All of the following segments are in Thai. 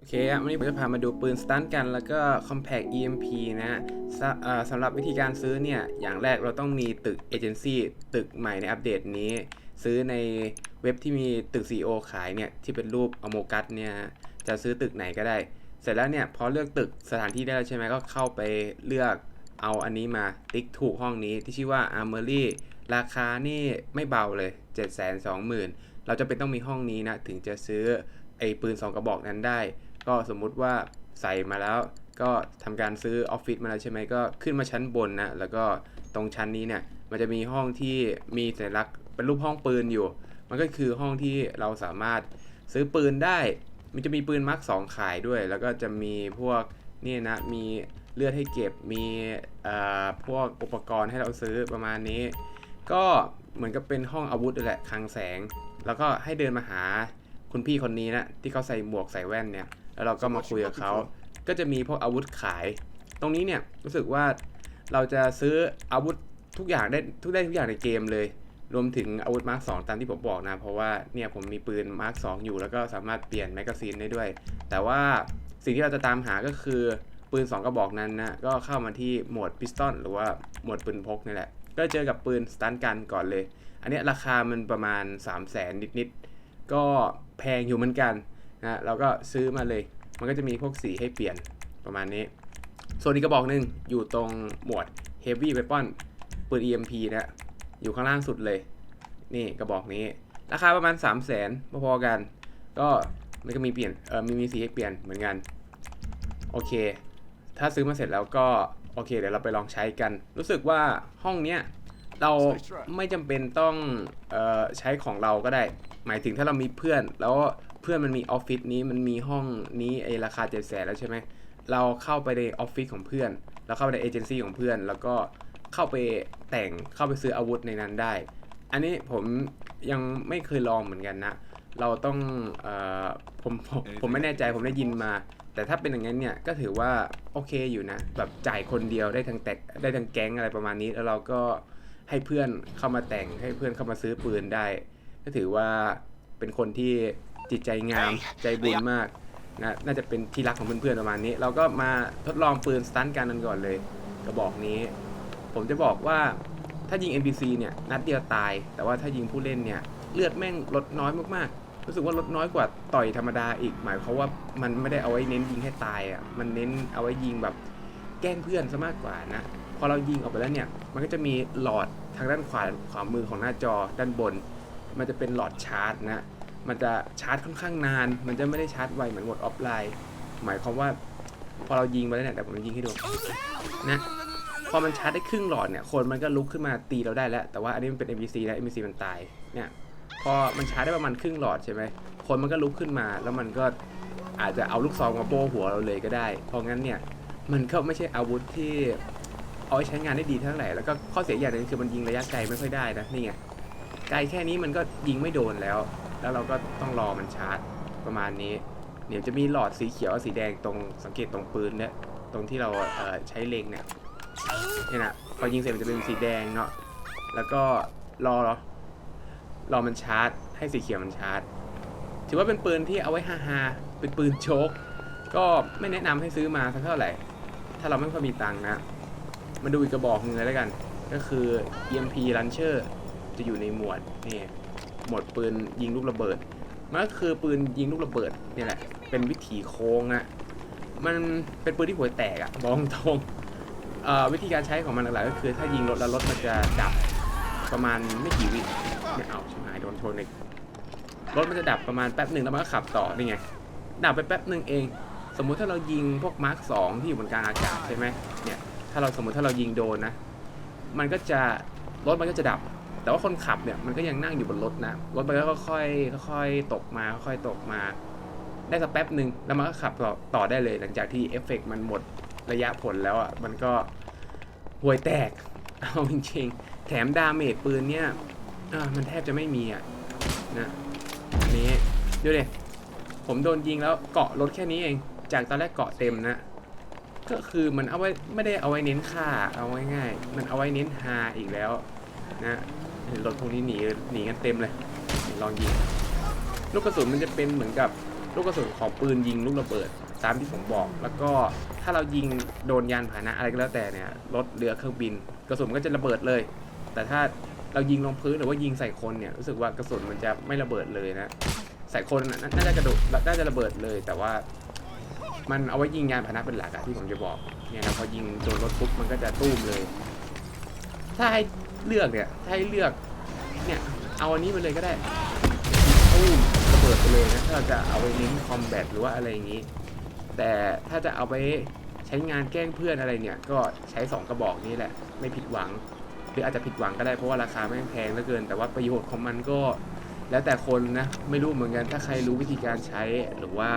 โอเคอะวันนี้ผมจะพามาดูปืนสตันกันแล้วก็ Compact EMP นะฮะสะสำหรับวิธีการซื้อเนี่ย อย่างแรกเราต้องมีตึกเอเจนซี่ตึกใหม่ในอัปเดตนี้ ซื้อในเว็บที่มีตึก CEO ขายเนี่ย ที่เป็นรูปอโมกัสเนี่ยจะซื้อตึกไหนก็ได้ เสร็จแล้วเนี่ย พอเลือกตึกสถานที่ได้แล้วใช่ไหมก็เข้าไปเลือกเอาอันนี้มาติ๊กถูกห้องนี้ที่ชื่อว่า Armory ราคานี่ไม่เบาเลย 720,000 เราจะเป็นต้องมีห้องนี้นะถึงจะซื้อไอ้ปืน 2 กระบอกนั้นได้ ก็สมมุติว่าใส่มาแล้ว ก็ทำการซื้อออฟฟิศมาแล้วใช่ไหมก็ขึ้นมาชั้นบนนะแล้วก็ตรงชั้นนี้เนี่ยมันจะมีห้องที่มีสัญลักษณ์เป็นรูปห้องปืนอยู่ มันก็คือห้องที่เราสามารถซื้อปืนได้ มันจะมีปืนมาร์คสองขายด้วย แล้วก็จะมีพวกนี่นะมีเลือดให้เก็บมีอ่อพวกอุปกรณ์ให้เราซื้อประมาณนี้ ก็เหมือนกับเป็นห้องอาวุธแหละคลังแสง แล้วก็ให้เดินมาหาคุณพี่คนนี้นะที่เขาใส่หมวกใส่แว่นเนี่ย แล้วเราก็มาคุยกับเขาก็จะมีพวกอาวุธขาย ตรงนี้เนี่ยรู้สึกว่าเราจะซื้ออาวุธทุกอย่างได้ทุกได้ทุกอย่างในเกมเลย รวมถึงอาวุธมาร์คสตามที่ผมบอกนะ เพราะว่าเนี่ยผมมีปืนมาร์คสอยู่แล้วก็สามารถเปลี่ยนแมกกาซีนได้ด้วย แต่ว่าสิ่งที่เราจะตามหาก็คือปืน 2 กระบอกนั้นนะ ก็เข้ามาที่โหมดพิสตอลหรือว่าโหมดปืนพกนี่แหละ ก็เจอกับปืนสตันกันก่อนเลย อันเนี้ยราคามันประมาณ 3 0 0แสนนิดๆ ก็แพงอยู่เหมือนกันนะ เราก็ซื้อมาเลย มันก็จะมีพวกสีให้เปลี่ยนประมาณนี้ ส่วนอีกกระบอกหนึ่งอยู่ตรงหมวด Heavy Weapon ปืน EMP นะอยู่ข้างล่างสุดเลย นี่กระบอกนี้ ราคาประมาณ 3 0 0แสนพอๆกัน ก็มันก็มีเปลี่ยนเออมีมีสีให้เปลี่ยนเหมือนกัน โอเค ถ้าซื้อมาเสร็จแล้วก็ โอเค เดี๋ยวเราไปลองใช้กัน รู้สึกว่าห้องเนี้ยเราไม่จำเป็นต้องเออใช้ของเราก็ได้ หมายถึงถ้าเรามีเพื่อนแล้ว เพื่อนมันมีออฟฟิศนี้มันมีห้องนี้ไอราคาเจ็ดแสนแล้วใช่ไหมเราเข้าไปในออฟฟิศของเพื่อนแล้วเข้าไปในเอเจนซี่ของเพื่อน แล้วก็เข้าไปแต่งเข้าไปซื้ออาวุธในนั้นได้ อันนี้ผมยังไม่เคยลองเหมือนกันนะ เราต้องเอ่อผมผมผมไม่แน่ใจผมได้ยินมา แต่ถ้าเป็นอย่างนั้นเนี่ยก็ถือว่าโอเคอยู่นะ แบบจ่ายคนเดียวได้ทั้งแตกได้ทั้งแก๊งอะไรประมาณนี้ แล้วเราก็ให้เพื่อนเข้ามาแต่งให้เพื่อนเข้ามาซื้อปืนได้ ก็ถือว่าเป็นคนที่ จิตใจงามใจบุญมากนะน่าจะเป็นที่รักของเพื่อนๆประมาณนี้ เราก็มาทดลองปืนสตันกันกันก่อนเลยกระบอกนี้ ผมจะบอกว่าถ้ายิง NPC เนี่ยนัดเดียวตาย แต่ว่าถ้ายิงผู้เล่นเนี่ยเลือดแม่งลดน้อยมากๆ รู้สึกว่าลดน้อยกว่าต่อยธรรมดาอีก หมายความว่ามันไม่ได้เอาไว้เน้นยิงให้ตายอะมันเน้นเอาไว้ยิงแบบแกล้งเพื่อนซะมากกว่านะพอเรายิงออกไปแล้วเนี่ย มันก็จะมีหลอดทางด้านขวาขวามือของหน้าจอด้านบน มันจะเป็นหลอดชาร์จนะ มันจะชาร์จค่อนข้างนาน มันจะไม่ได้ชาร์จไวเหมือนหมดออฟไลน์ หมายความว่าพอเรายิงไปแล้วเนี่ยแต่ผมจะยิงให้ดูนะพอมันชาร์จได้ครึ่งหลอดเนี่ยคนมันก็ลุกขึ้นมาตีเราได้แล้ว แต่ว่าอันนี้มันเป็น NPC แล้ว NPC มันตายเนี่ยพอมันชาร์จได้ประมาณครึ่งหลอดใช่ไหมคนมันก็ลุกขึ้นมา แล้วมันก็อาจจะเอาลูกซองมาโป้หัวเราเลยก็ได้ เพราะงั้นเนี่ยมันก็ไม่ใช่อาวุธที่เอาไว้ใช้งานได้ดีเท่าไหร่ แล้วก็ข้อเสียอย่างหนึงคือมันยิงระยะไกลไม่ค่อยได้นะนี่ไงไกลแค่นี้มันก็ยิงไม่โดนแล้ว แล้วเราก็ต้องรอมันชาร์จประมาณนี้ เดี๋ยวจะมีหลอดสีเขียวสีแดงตรงสังเกตตรงปืนเนี่ยตรงที่เราเใช้เล็งเนี่ยเนี่นะพอยิงเสร็จมันจะเป็นสีแดงเนาะแล้วก็รอรอรอมันชาร์จ ให้สีเขียวมันชาร์จถือว่าเป็นปืนที่เอาไว้ฮาฮาเป็นปืนโชกก็ไม่แนะนำให้ซื้อมาสักเท่าไหร่ ถ้าเราไม่ค่อยมีตังค์นะ มาดูอีกกระบอกหนึงเลยแล้วกัน ก็คือ EMP Launcher จะอยู่ในหมวดนี่ หมดปืนยิงลูกระเบิด มันก็คือปืนยิงลูกระเบิดเนี่ยแหละ เป็นวิถีโค้งอะมันเป็นปืนที่หัวแตกอะบอกตรงเอ่อวิธีการใช้ของมันหลักๆก็คือ ถ้ายิงรถแล้วรถมันจะดับประมาณไม่กี่วิไม่เอาชิบหายโดนชนอีกรถมันจะดับประมาณแป๊บหนึ่งแล้วมันก็ขับต่อนี่ไง ดับไปแป๊บหนึ่งเอง สมมุติถ้าเรายิงพวกมาร์คสองที่อยู่บนกลางอากาศใช่ไหมเนี่ย ถ้าเราสมมุติถ้าเรายิงโดนนะ มันก็จะรถมันก็จะดับ แต่ว่าคนขับเนี่ยมันก็ยังนั่งอยู่บนรถนะ รถมันก็ค่อยๆค่อยๆตกมาค่อยๆตกมา ได้สักแป๊บหนึ่งแล้วมันก็ขับต่อต่อได้เลย หลังจากที่เอฟเฟกต์มันหมดระยะผลแล้วอะมันก็ห่วยแตกเอาจริงๆแถมดาเมจปืนเนี่ยมันแทบจะไม่มีอะนะอันนี้ดูเดิผมโดนยิงแล้วเกาะรถแค่นี้เอง จากตอนแรกเกาะเต็มนะ ก็คือมันเอาไว้ไม่ได้เอาไว้เน้นค่าเอาไว้ง่าย มันเอาไว้เน้นฮาอีกแล้วนะ เห็นรถพวกนี้หนีหนีกันเต็มเลยลองยิงลูกกระสุนมันจะเป็นเหมือนกับลูกกระสุนของปืนยิงลูกระเบิดตามที่ผมบอก แล้วก็ถ้าเรายิงโดนยานพาหนะอะไรก็แล้วแต่เนี่ยรถเรือเครื่องบิน กระสุนก็จะระเบิดเลย แต่ถ้าเรายิงลงพื้นหรือว่ายิงใส่คนเนี่ยรู้สึกว่ากระสุนมันจะไม่ระเบิดเลยนะใส่คนน่ะน่าจะกระโดดน่าจะระเบิดเลย แต่ว่ามันเอาไว้ยิงยานพาหนะเป็นหลักอะที่ผมจะบอกเนี่ยนะพอยิงโดนรถปุ๊บมันก็จะตู้มเลย ถ้าให้ เลือกเนี่ยถ้าให้เลือกเนี่ยเอาอันนี้ไปเลยก็ได้ตู้มระเบิดไปเลยนะถ้าเราจะเอาไปเน้นคอมแบทหรือว่าอะไรอย่างนี้ แต่ถ้าจะเอาไปใช้งานแกล้งเพื่อนอะไรเนี่ย ก็ใช้สองกระบอกนี้แหละ ไม่ผิดหวัง หรืออาจจะผิดหวังก็ได้เพราะว่าราคาแม่งแพงเหลือเกิน แต่ว่าประโยชน์ของมันก็แล้วแต่คนนะ ไม่รู้เหมือนกันถ้าใครรู้วิธีการใช้หรือว่า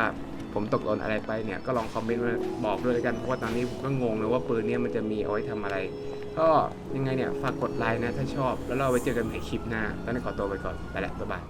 ผมตกหล่นอะไรไปเนี่ยก็ลองคอมเมนต์มาบอกด้วยกันเพราะว่าตอนนี้ผมก็งงเลยว่าปืนเนี่ยมันจะมีเอาไว้ทำอะไร ก็ยังไงเนี่ยฝากกดไลค์นะถ้าชอบ แล้วเราไปเจอกันใหม่คลิปหน้าตอนนี้ขอตัวไปก่อนไปแล้วบ๊ายบาย